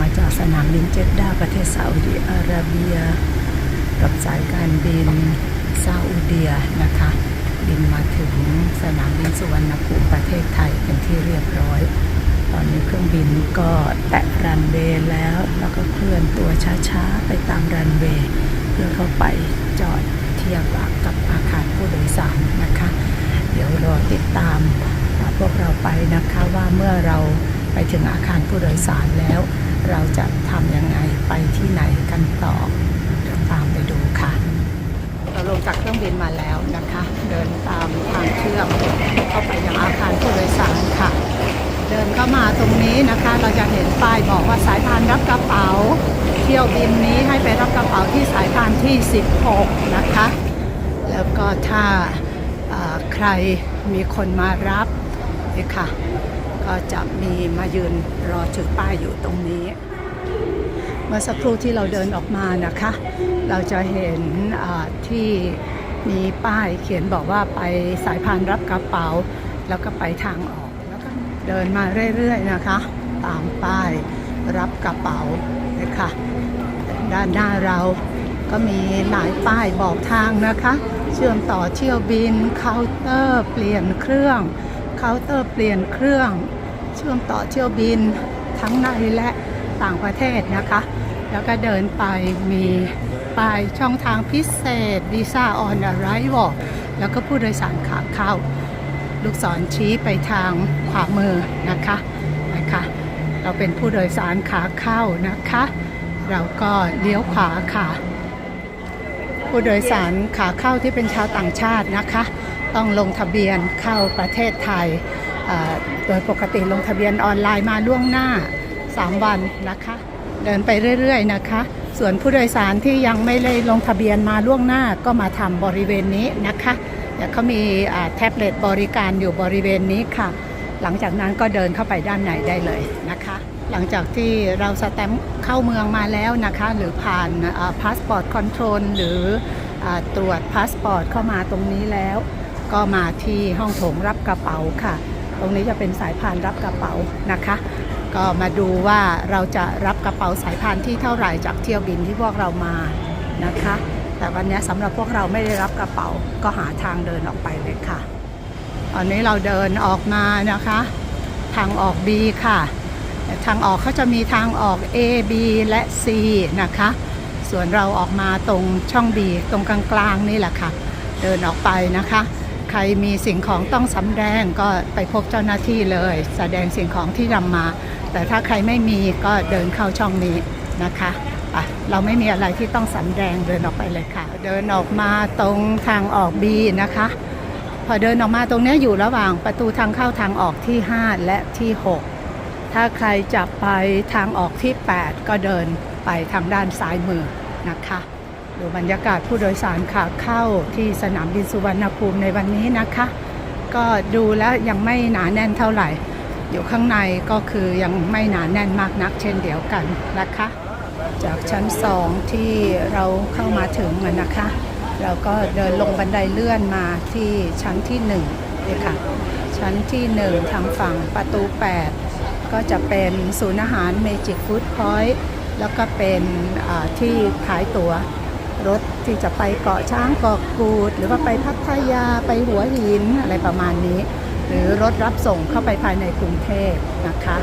มาจากสนามบินเจดดาประเทศซาอุดิอาระเบีย กับสายการบินซาอุเดียนะคะ บินมาถึงสนามบินสุวรรณภูมิประเทศไทยเป็นที่เรียบร้อย ตอนนี้เครื่องบินก็แตะรันเวย์แล้ว แล้วก็เคลื่อนตัวช้าๆ ไปตามรันเวย์เพื่อเข้าไปจอดเทียบกับอาคารผู้โดยสารนะคะ เดี๋ยวรอติดตามพวกเราไปนะคะว่าเมื่อเราไปถึงอาคารผู้โดยสารแล้ว เราจะทำยังไงไปที่ไหนกันต่อ เดี๋ยวตามไปดูค่ะ เราลงจากเครื่องบินมาแล้วนะคะ เดินตามทางเชื่อมเข้าไปยังอาคารผู้โดยสารค่ะ เดินเข้ามาตรงนี้นะคะ เราจะเห็นป้ายบอกว่าสายพานรับกระเป๋า เที่ยวบินนี้ให้ไปรับกระเป๋าที่สายพานที่ 16 นะคะ แล้วก็ถ้าใครมีคนมารับนี่ค่ะ ก็จะมีมายืนรอถือป้ายอยู่ตรงนี้ เมื่อสักครู่ที่เราเดินออกมานะคะ เราจะเห็นที่มีป้ายเขียนบอกว่าไปสายพานรับกระเป๋า แล้วก็ไปทางออกแล้วก็เดินมาเรื่อยๆนะคะ ตามป้ายรับกระเป๋านะคะด้านหน้าเราก็มีหลายป้ายบอกทางนะคะ เชื่อมต่อเที่ยวบินเคาน์เตอร์ เปลี่ยนเครื่องเคาน์เตอร์เปลี่ยนเครื่อง เชื่อมต่อเที่ยวบินทั้งในและต่างประเทศนะคะ แล้วก็เดินไปมีป้ายช่องทางพิเศษ Visa on Arrival แล้วก็ผู้โดยสารขาเข้า ลูกศรชี้ไปทางขวามือนะคะนะคะเราเป็นผู้โดยสารขาเข้านะคะ เราก็เลี้ยวขวาค่ะ ผู้โดยสารขาเข้าที่เป็นชาวต่างชาตินะคะ ต้องลงทะเบียนเข้าประเทศไทย โดยปกติลงทะเบียนออนไลน์มาล่วงหน้า 3 วันนะคะ เดินไปเรื่อยๆนะคะ ส่วนผู้โดยสารที่ยังไม่ได้ลงทะเบียนมาล่วงหน้าก็มาทำบริเวณนี้นะคะเดี๋ยวเขามีแท็บเล็ตบริการอยู่บริเวณนี้ค่ะ หลังจากนั้นก็เดินเข้าไปด้านในได้เลยนะคะ หลังจากที่เราสแตมป์เข้าเมืองมาแล้วนะคะ หรือผ่านพาสปอร์ตคอนโทรลหรืออตรวจพาสปอร์ตเข้ามาตรงนี้แล้ว ก็มาที่ห้องโถงรับกระเป๋าค่ะ ตรงนี้จะเป็นสายพานรับกระเป๋านะคะ ก็มาดูว่าเราจะรับกระเป๋าสายพานที่เท่าไหร่จากเที่ยวบินที่พวกเรามานะคะ แต่วันนี้สำหรับพวกเราไม่ได้รับกระเป๋าก็หาทางเดินออกไปเลยค่ะ ตอนนี้เราเดินออกมานะคะ ทางออก B ค่ะทางออกเขาจะมีทางออก A B และ C นะคะ ส่วนเราออกมาตรงช่อง B ตรงกลางๆนี่แหละค่ะ เดินออกไปนะคะ ใครมีสิ่งของต้องสำแดงก็ไปพบเจ้าหน้าที่เลย แสดงสิ่งของที่นำมา แต่ถ้าใครไม่มีก็เดินเข้าช่องนี้นะคะะเราไม่มีอะไรที่ต้องสำแดงเดินออกไปเลยค่ะ เดินออกมาตรงทางออก B นะคะ พอเดินออกมาตรงนี้อยู่ระหว่างประตูทางเข้าทางออกที่ 5 และที่ 6 ถ้าใครจะไปทางออกที่ 8 ก็เดินไปทางด้านซ้ายมือนะคะ ดูบรรยากาศผู้โดยสารขาเข้าที่สนามบินสุวรรณภูมิในวันนี้นะคะ ก็ดูแล้วยังไม่หนาแน่นเท่าไหร่ อยู่ข้างในก็คือยังไม่หนาแน่นมากนักเช่นเดียวกันนะคะ จากชั้นสองที่เราเข้ามาถึงนะคะ เราก็เดินลงบันไดเลื่อนมาที่ชั้นที่หนึ่งเลยค่ะ ชั้นที่หนึ่งทางฝั่งประตู 8 ก็จะเป็นศูนย์อาหารเมจิกฟู้ดพอยต์แล้วก็เป็นที่ขายตั๋ว รถที่จะไปเกาะช้างเกาะกูด หรือว่าไปพัทยาไปหัวหินอะไรประมาณนี้ หรือรถรับส่งเข้าไปภายในกรุงเทพนะคะ